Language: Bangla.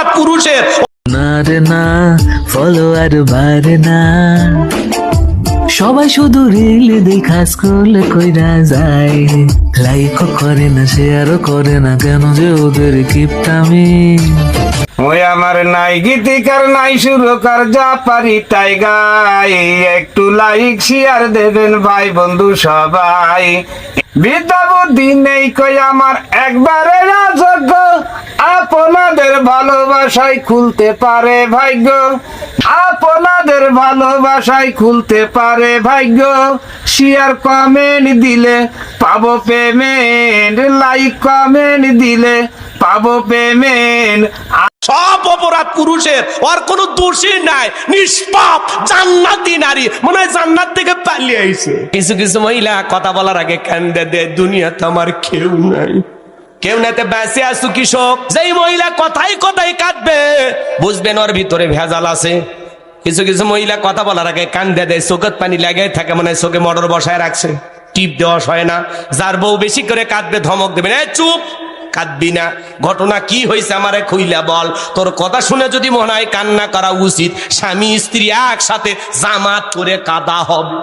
অপরাধ পুরুষের। না না ফলোয়ার বাড়ে না সবাই শুধু রিল দেখা স্ক্রোল কইরা যায়। লাইকও করে না শেয়ারও করে না কেন যে ওদের কিপটামি ওই আমার নাই গীতিকার নাই সুরকার যা পারি তাই গাই। একটু লাইক শেয়ার দেবেন ভাই বন্ধু সবাই। বিদ্যা বুদ্ধি নেই কই আমার একবারে আপনাদের ভালোবাসায় খুলতে পারে ভাগ্য। আপনাদের ভালোবাসায় খুলতে পারে ভাগ্য। শেয়ার কমেন্ট দিলে পাবো পেমেন্ট লাইক কমেন্ট দিলে পাবো পেমেন্ট সব অপরাধ পুরুষের ওর কোনো দোষী নাই। নিষ্পাপ জান্নাতি নারী মনে হয় জান্নাত থেকে পালিয়ে আইছে। কিছু কিছু মহিলা কথা বলার আগে কান্দে দে দুনিয়াতে আমার কেউ নাই। কেউ নাতে বেঁচে আসু কৃষক? যেই মহিলা কথাই কথাই কাঁদবে বুঝবেন ওর ভিতরে ভেজাল আছে। কিছু কিছু মহিলা কথা বলার আগে কান্দে দেয় চোখত পানি লাগে থাকে মানে চোখে মটর বসায় রাখছে। টিপ দেওয়া হয় না। যার বউ বেশি করে কাঁদবে, ধমক দেবে না চুপ, কাঁদবি না। ঘটনা কি হয়েছে আমারে খুইলা বল। তোর কথা শুনে যদি মনে হয় কান্না করা উচিত, স্বামী স্ত্রী একসাথে জামাত করে কাদা হবে।